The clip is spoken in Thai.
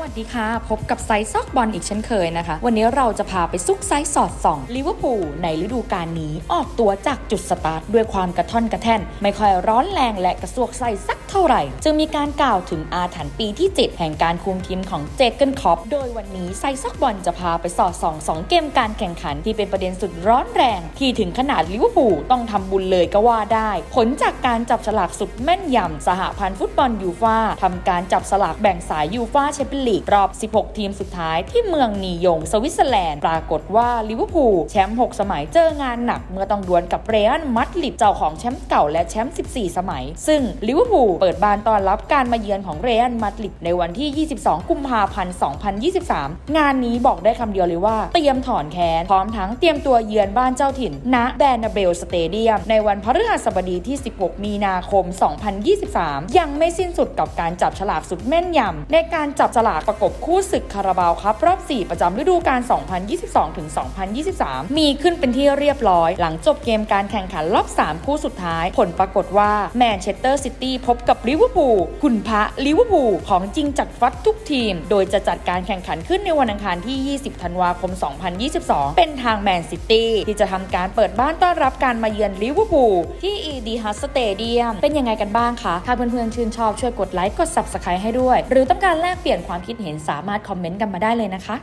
วัสดีค่ะ พบกับไซส์ซอกบอลอีกเช่นเคยนะคะ วันนี้เราจะพาไปซุกไซส์สอดส่องลิเวอร์พูลในฤดูกาลนี้ออกตัวจากจุดสตาร์ทด้วยความกระท่อนกระแท่น ไม่ค่อยร้อนแรงและกระซวกใส่สัก ท่าไหร่ จึงมีการกล่าวถึงอาถรรพ์ปีที่ 7 แห่งการคุมทีมของเจเกนคอปโดยวันนี้ไซส์ซอกบอลจะพาไปสอดส่องสองเกมการแข่งขันที่เป็นประเด็นสุดร้อนแรง ที่ถึงขนาดลิเวอร์พูลต้องทำบุญเลยก็ว่าได้ ผลจากการจับฉลากสุดแม่นยำสหพันธ์ฟุตบอลยูฟาทำการจับสลากแบ่งสายยูฟาแชมเปี้ยนลีกรอบ 16 ทีมสุดท้ายที่เมืองนียง สวิตเซอร์แลนด์ ปรากฏว่าลิเวอร์พูลแชมป์6สมัยเจองานหนัก เมื่อต้องดวลกับเรอัลมาดริดเจ้าของแชมป์เก่าและแชมป์14 สมัย ซึ่งลิเวอร์พูลเปิดบ้านต้อนรับการมาเยือนของเรอัลมาดริดในวันที่ 22 กุมภาพันธ์ 2023 งานนี้บอกได้คำเดียวเลยว่า เตรียมถอนแค้น พร้อมทั้งเตรียมตัวเยือนบ้านเจ้าถิ่น ณแบรนาเบลสเตเดียม ในวันพฤหัสบดีที่ 16 มีนาคม 2023 ยังไม่สิ้นสุดกับการจับฉลากสุดแม่นยำ ในการจับฉลากประกบคู่ศึกคาราบาวครับรอบ 4 ประจำฤดูกาล 2022-2023 มีขึ้นเป็นที่เรียบร้อย หลังจบเกมการแข่งขันรอบ 3 คู่สุดท้าย ผลปรากฏว่าแมนเชสเตอร์ซิตี้พบกับลิเวอร์พูลคุณพระลิเวอร์พูลของจริงจัดฟัดทุกทีม โดยจะจัดการแข่งขันขึ้นในวันอังคารที่ 20 ธันวาคม 2022 เป็นทางแมนซิตี้ที่จะทำการเปิดบ้านต้อนรับการมาเยือนลิเวอร์พูลที่อีดีฮัสสเตเดียมเป็นยังไงกันบ้างคะ ถ้าเพื่อนๆชื่นชอบช่วยกดไลค์กด Subscribe ให้ด้วย หรือต้องการแลกเปลี่ยนความคิดเห็นสามารถคอมเมนต์กันมาได้เลยนะคะ